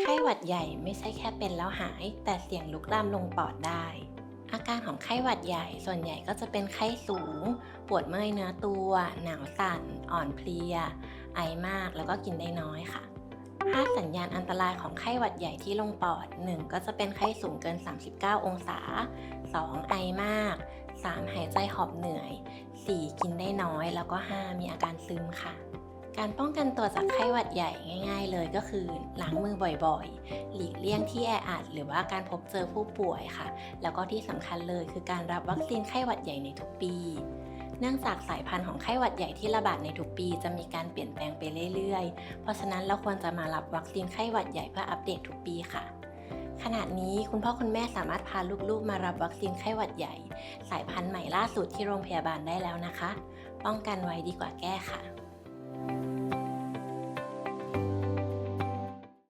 ไข้หวัดใหญ่ไม่ใช่แค่เป็นแล้วหาย แต่เสี่ยงลุกลามลงปอดได้ อาการของไข้หวัดใหญ่ส่วนใหญ่ก็จะเป็นไข้สูง ปวดเมื่อยเนื้อตัว หนาวสั่น อ่อนเพลีย ไอมากแล้วก็กินได้น้อยค่ะห้าสัญญาณอันตรายของไข้หวัดใหญ่ที่ลงปอด 1 ก็จะเป็นไข้สูงเกิน 39 องศา 2 ไอมาก 3 หายใจหอบเหนื่อย 4 กินได้น้อย แล้วก็ 5 มีอาการซึมค่ะ การป้องกันตัวจากไข้หวัดใหญ่ง่าย ๆ เลยก็คือล้างมือบ่อยๆ หลีกเลี่ยงที่แออัดหรือว่าการพบเจอผู้ป่วยค่ะ แล้วก็ที่สำคัญเลยคือการรับวัคซีนไข้หวัดใหญ่ในทุกปี เนื่องจากสายพันธุ์ของไข้หวัดใหญ่ที่ระบาดในทุกปี จะมีการเปลี่ยนแปลงไปเรื่อยๆ เพราะฉะนั้นเราควรจะมารับวัคซีนไข้หวัดใหญ่เพื่ออัปเดตทุกปีค่ะขณะนี้คุณพ่อคุณแม่สามารถพาลูกๆ มารับวัคซีนไข้หวัดใหญ่ สายพันธุ์ใหม่ล่าสุดที่โรงพยาบาลได้แล้วนะคะ ป้องกันไว้ดีกว่าแก้ค่ะ